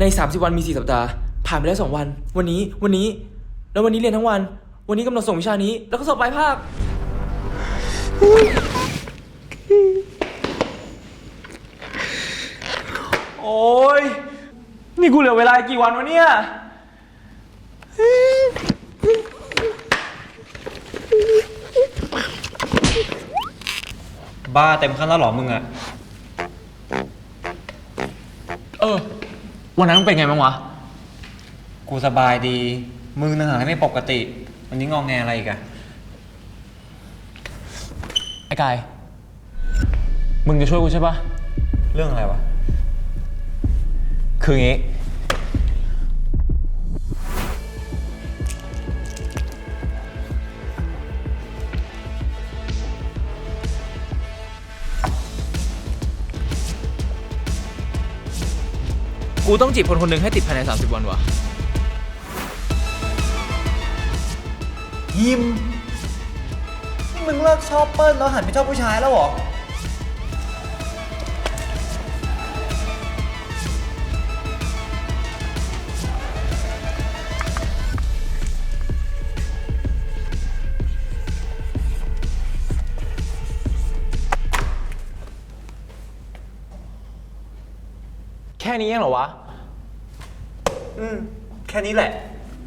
ใน 30 วันมี 4 สัปดาห์ ผ่านไปแล้ว 2 วัน วันนี้ วันนี้ แล้ววันนี้เรียนทั้งวัน วันนี้กำหนดส่งวิชานี้ แล้วก็สอบปลายภาค โอ้ย นี่กูเหลือเวลากี่วันวะเนี่ย บ้าเต็มขั้นแล้วเหรอมึงอะ เออ วันนั้นมึงเป็นไงบ้างวะ กูสบายดี มึงน่ะหาไม่ปกติ วันนี้งองแงอะไรอีกอะไอ้กาย มึงจะช่วยกูใช่ปะ เรื่องอะไรวะ คืองี้ กูต้องจีบคนคนหนึ่งให้ติดภายใน 30 วันวะยิมนี่มึงเลิกชอบเปิ้ลแล้วหันไปชอบผู้ชายแล้วเหรอ แค่นี้เองเหรอวะ อืม แค่นี้แหละ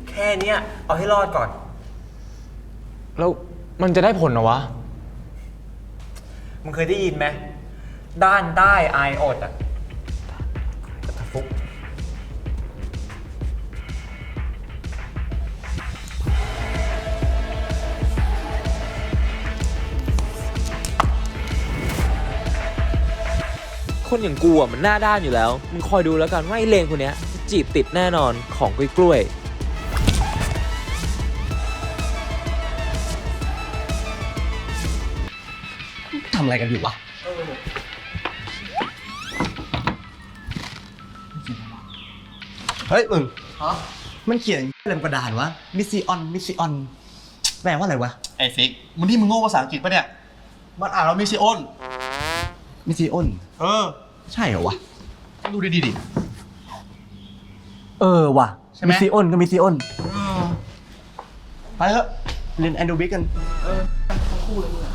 แค่เนี้ย เอาให้รอดก่อน แล้วมันจะได้ผลเหรอวะ มึงเคยได้ยินไหม ด้านได้อายอดอะตะฟุก คนอย่างกูอะมันหน้าด้านอยู่แล้ว มึงคอยดูแล้วกันว่าไอ้เลงคนเนี้ย จะจีบติดแน่นอนของกล้วยกล้วยๆทำอะไรกันอยู่วะเฮ้ยมึงมันเขียนอะไรบนกระดานวะมิสซิออนมิสซิออนแปลว่าอะไรวะ ไอ้ฟิกมึงนี่มึงโง่ภาษาอังกฤษปะเนี่ย มันอ่านว่ามิซิโอนมิสซิออนเออ ใช่เหรอวะ ดูดีๆดิ เออว่ะใช่ไหมมิสซิออนก็มิสซิออนไปเถอะเรียนแอนโดบิกกัน เออทั้งคู่เลยมึงอะ